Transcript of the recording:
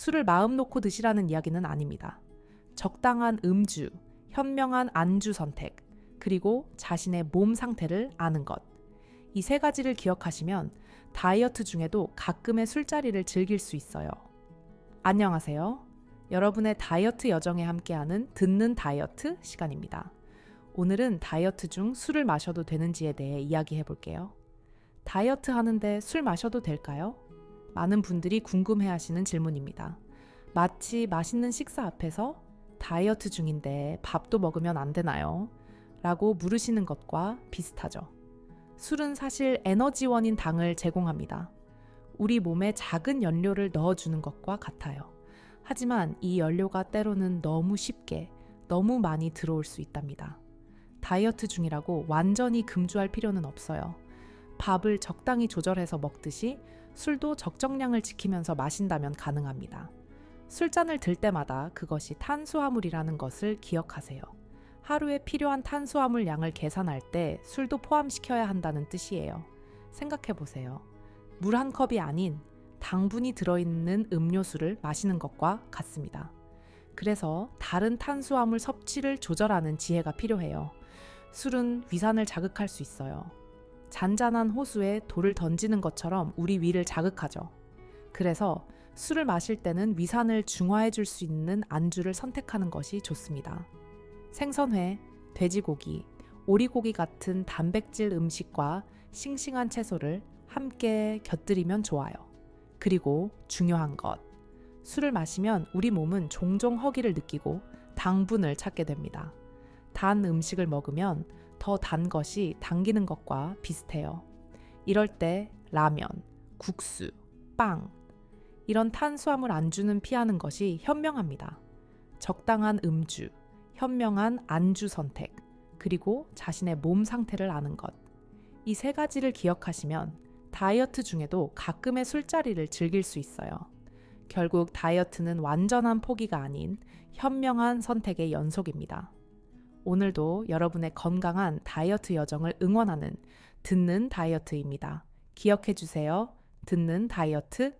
술을 마음 놓고 드시라는 이야기는 아닙니다. 적당한 음주, 현명한 안주 선택, 그리고 자신의 몸 상태를 아는 것. 이 세 가지를 기억하시면 다이어트 중에도 가끔의 술자리를 즐길 수 있어요. 안녕하세요. 여러분의 다이어트 여정에 함께하는 듣는 다이어트 시간입니다. 오늘은 다이어트 중 술을 마셔도 되는지에 대해 이야기해 볼게요. 다이어트 하는데 술 마셔도 될까요? 많은 분들이 궁금해 하시는 질문입니다. 마치 맛있는 식사 앞에서 다이어트 중인데 밥도 먹으면 안 되나요? 라고 물으시는 것과 비슷하죠. 술은 사실 에너지원인 당을 제공합니다. 우리 몸에 작은 연료를 넣어주는 것과 같아요. 하지만 이 연료가 때로는 너무 쉽게, 너무 많이 들어올 수 있답니다. 다이어트 중이라고 완전히 금주할 필요는 없어요. 밥을 적당히 조절해서 먹듯이 술도 적정량을 지키면서 마신다면 가능합니다. 술잔을 들 때마다 그것이 탄수화물이라는 것을 기억하세요. 하루에 필요한 탄수화물 양을 계산할 때 술도 포함시켜야 한다는 뜻이에요. 생각해 보세요. 물 한 컵이 아닌 당분이 들어있는 음료수를 마시는 것과 같습니다. 그래서 다른 탄수화물 섭취를 조절하는 지혜가 필요해요. 술은 위산을 자극할 수 있어요. 잔잔한 호수에 돌을 던지는 것처럼 우리 위를 자극하죠. 그래서 술을 마실 때는 위산을 중화해 줄 수 있는 안주를 선택하는 것이 좋습니다. 생선회, 돼지고기, 오리고기 같은 단백질 음식과 싱싱한 채소를 함께 곁들이면 좋아요. 그리고 중요한 것. 술을 마시면 우리 몸은 종종 허기를 느끼고 당분을 찾게 됩니다. 단 음식을 먹으면 더 단 것이 당기는 것과 비슷해요. 이럴 때 라면, 국수, 빵, 이런 탄수화물 안주는 피하는 것이 현명합니다. 적당한 음주, 현명한 안주 선택, 그리고 자신의 몸 상태를 아는 것. 이 세 가지를 기억하시면 다이어트 중에도 가끔의 술자리를 즐길 수 있어요. 결국 다이어트는 완전한 포기가 아닌 현명한 선택의 연속입니다. 오늘도 여러분의 건강한 다이어트 여정을 응원하는 듣는 다이어트입니다. 기억해 주세요. 듣는 다이어트